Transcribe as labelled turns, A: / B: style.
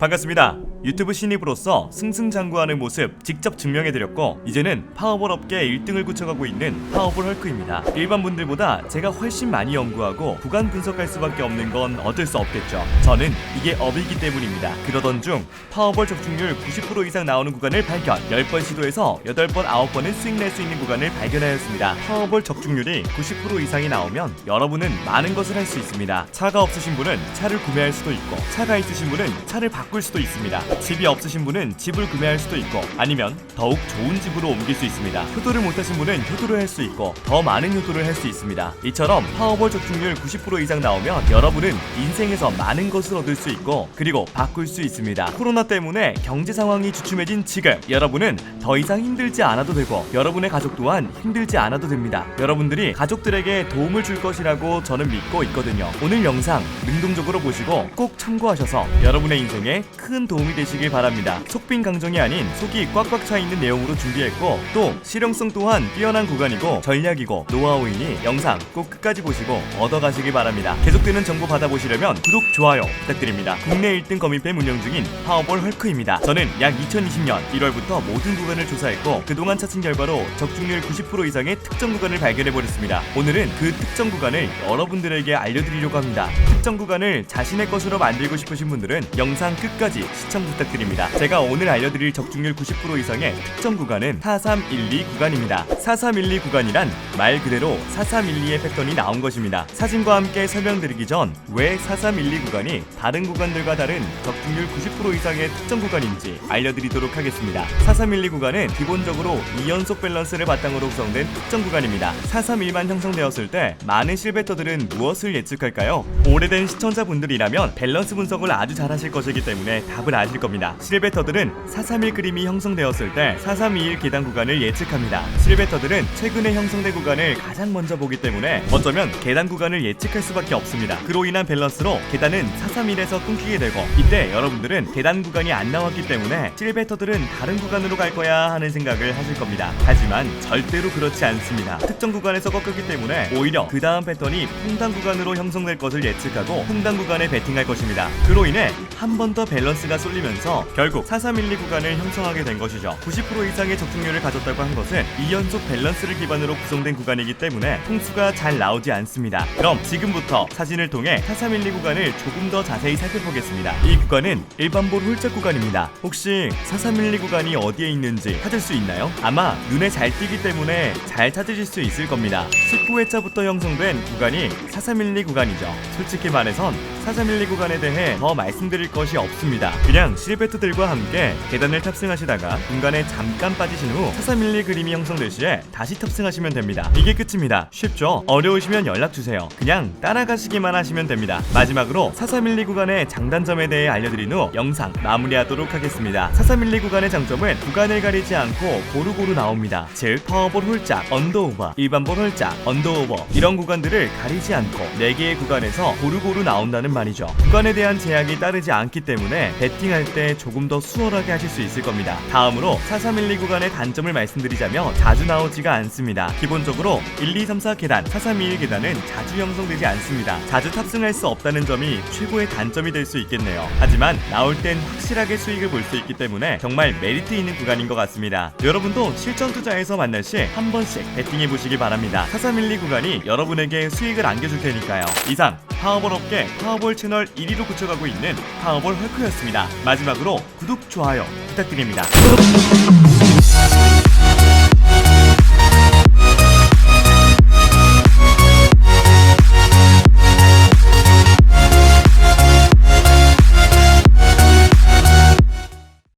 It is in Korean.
A: 반갑습니다. 유튜브 신입으로서 승승장구하는 모습 직접 증명해드렸고 이제는 파워볼 업계 1등을 굳혀가고 있는 파워볼 헐크입니다. 일반 분들보다 제가 훨씬 많이 연구하고 구간 분석할 수밖에 없는 건 어쩔 수 없겠죠. 저는 이게 업이기 때문입니다. 그러던 중 파워볼 적중률 90% 이상 나오는 구간을 발견 10번 시도해서 8번 9번은 수익 낼 수 있는 구간을 발견하였습니다. 파워볼 적중률이 90% 이상이 나오면 여러분은 많은 것을 할 수 있습니다. 차가 없으신 분은 차를 구매할 수도 있고 차가 있으신 분은 차를 바꿀 수도 있습니다. 집이 없으신 분은 집을 구매할 수도 있고 아니면 더욱 좋은 집으로 옮길 수 있습니다. 효도를 못하신 분은 효도를 할 수 있고 더 많은 효도를 할 수 있습니다. 이처럼 파워볼 적중률 90% 이상 나오면 여러분은 인생에서 많은 것을 얻을 수 있고 그리고 바꿀 수 있습니다. 코로나 때문에 경제 상황이 주춤해진 지금 여러분은 더 이상 힘들지 않아도 되고 여러분의 가족 또한 힘들지 않아도 됩니다. 여러분들이 가족들에게 도움을 줄 것이라고 저는 믿고 있거든요. 오늘 영상 능동적으로 보시고 꼭 참고하셔서 여러분의 인생에 큰 도움이 되시길 바랍니다. 속빈 강정이 아닌 속이 꽉꽉 차 있는 내용으로 준비했고 또 실용성 또한 뛰어난 구간이고 전략이고 노하우이니 영상 꼭 끝까지 보시고 얻어가시길 바랍니다. 계속되는 정보 받아보시려면 구독, 좋아요 부탁드립니다. 국내 1등 거미뱀 운영 중인 파워볼 헐크입니다. 저는 약 2020년 1월부터 모든 구간을 조사했고 그동안 찾은 결과로 적중률 90% 이상의 특정 구간을 발견해버렸습니다. 오늘은 그 특정 구간을 여러분들에게 알려드리려고 합니다. 특정 구간을 자신의 것으로 만들고 싶으신 분들은 영상 끝 까지 시청 부탁드립니다. 제가 오늘 알려드릴 적중률 90% 이상의 특정 구간은 4312 구간입니다. 4312 구간이란 말 그대로 4312의 패턴이 나온 것입니다. 사진과 함께 설명드리기 전 왜 4312 구간이 다른 구간들과 다른 적중률 90% 이상의 특정 구간인지 알려드리도록 하겠습니다. 4312 구간은 기본적으로 2연속 밸런스를 바탕으로 구성된 특정 구간입니다. 431만 형성되었을 때 많은 실베터들은 무엇을 예측할까요? 오래된 시청자분들이라면 밸런스 분석을 아주 잘하실 것이기 때문에 답을 아실 겁니다. 실베터들은 431 그림이 형성되었을 때 4321 계단 구간을 예측합니다. 실베터들은 최근에 형성된 구간을 가장 먼저 보기 때문에 어쩌면 계단 구간을 예측할 수밖에 없습니다. 그로 인한 밸런스로 계단은 431에서 끊기게 되고 이때 여러분들은 계단 구간이 안 나왔기 때문에 실베터들은 다른 구간으로 갈 거야 하는 생각을 하실 겁니다. 하지만 절대로 그렇지 않습니다. 특정 구간에서 꺾였기 때문에 오히려 그 다음 패턴이 풍당 구간으로 형성될 것을 예측하고 풍당 구간에 베팅할 것입니다. 그로 인해 한 번 더 밸런스가 쏠리면서 결국 4312 구간을 형성하게 된 것이죠. 90% 이상의 적중률을 가졌다고 한 것은 2연속 밸런스를 기반으로 구성된 구간이기 때문에 통수가 잘 나오지 않습니다. 그럼 지금부터 사진을 통해 4312 구간을 조금 더 자세히 살펴보겠습니다. 이 구간은 일반볼 홀짝 구간입니다. 혹시 4312 구간이 어디에 있는지 찾을 수 있나요? 아마 눈에 잘 띄기 때문에 잘 찾으실 수 있을 겁니다. 19회차부터 형성된 구간이 4312 구간이죠. 솔직히 말해선 4312 구간에 대해 더 말씀드릴 것이 없습니다. 그냥 실베트들과 함께 계단을 탑승하시다가 중간에 잠깐 빠지신 후 4312 그림이 형성될 시에 다시 탑승하시면 됩니다. 이게 끝입니다. 쉽죠? 어려우시면 연락 주세요. 그냥 따라가시기만 하시면 됩니다. 마지막으로 4312 구간의 장단점에 대해 알려드린 후 영상 마무리하도록 하겠습니다. 4312 구간의 장점은 구간을 가리지 않고 고루고루 나옵니다. 즉 파워볼 홀짝, 언더오버, 일반볼 홀짝, 언더오버 이런 구간들을 가리지 않고 4개의 구간에서 고루고루 나온다는 말 이죠. 구간에 대한 제약이 따르지 않기 때문에 배팅할 때 조금 더 수월하게 하실 수 있을 겁니다. 다음으로 4312 구간의 단점을 말씀드리자면 자주 나오지가 않습니다. 기본적으로 1, 2, 3, 4 계단, 4321 계단은 자주 형성되지 않습니다. 자주 탑승할 수 없다는 점이 최고의 단점이 될 수 있겠네요. 하지만 나올 땐 확실하게 수익을 볼 수 있기 때문에 정말 메리트 있는 구간인 것 같습니다. 여러분도 실전 투자에서 만날 시 한 번씩 배팅해 보시기 바랍니다. 4312 구간이 여러분에게 수익을 안겨줄 테니까요. 이상 파워볼 업계 파워볼 채널 1위로 굳혀가고 있는 파워볼 헐크였습니다. 마지막으로 구독, 좋아요 부탁드립니다.